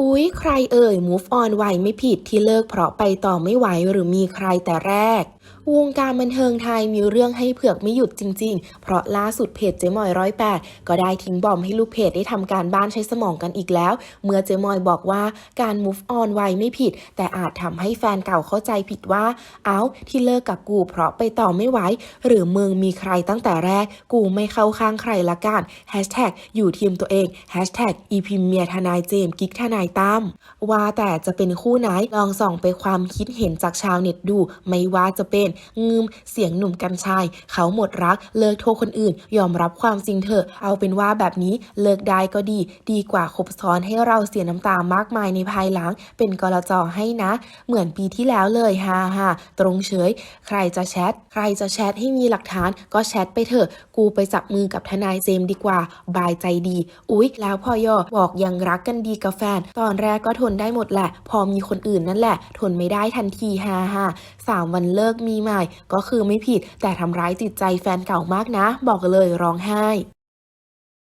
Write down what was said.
อุ๊ย ใครเอ่ย move on ไวไม่ผิดที่เลิกเพราะไปต่อไม่ไหวหรือมีใครแต่แรก วงการบันเทิงไทยมีเรื่องให้เผือกไม่หยุดจริง ๆ เพราะล่าสุดเพจเจมอยร้อยแปดก็ได้ทิ้งบอมให้ลูกเพจได้ทำการบ้านใช้สมองกันอีกแล้ว เมื่อเจมอยบอกว่าการ move on ไวไม่ผิด แต่อาจทำให้แฟนเก่าเข้าใจผิดว่า เอ้า ที่เลิกกับกูเพราะไปต่อไม่ไหวหรือมึงมีใครตั้งแต่แรก กูไม่เข้าข้างใครละกันอยู่ทีมตัวเอง hashtag อีพิมเมียทนายเจมกิกทนายตั้มว่าแต่จะเป็นคู่ไหนลองส่องไปความคิดเห็นจากชาวเน็ตดู ไม่ว่าจะเป็นงืมเสียงหนุ่มกัญชัยเขาหมดรัก เลิกโทษคนอื่น ยอมรับความจริงเถอะ เอาเป็นว่าแบบนี้เลิกได้ก็ดี ดีกว่าคบซ้อนให้เราเสียน้ำตามากมายในภายหลัง เป็นกรจอให้นะ เหมือนปีที่แล้วเลยฮ่าฮ่าตรงเฉย ใครจะแชทใครจะแชทให้มีหลักฐาน ก็แชทไปเถอะ กูไปจับมือกับทนายเจมส์ดีกว่า บายใจดี อุ๊ย แล้วพอยอบอกยังรักกันดีกับแฟนตอนแรกก็ทนได้หมดแหละ พอมีคนอื่นนั่นแหละ ทนไม่ได้ทันทีฮ่าฮ่าสามวันเลิกมีใหม่ ก็คือไม่ผิดแต่ทำร้ายจิตใจแฟนเก่ามากนะ บอกเลยร้องไห้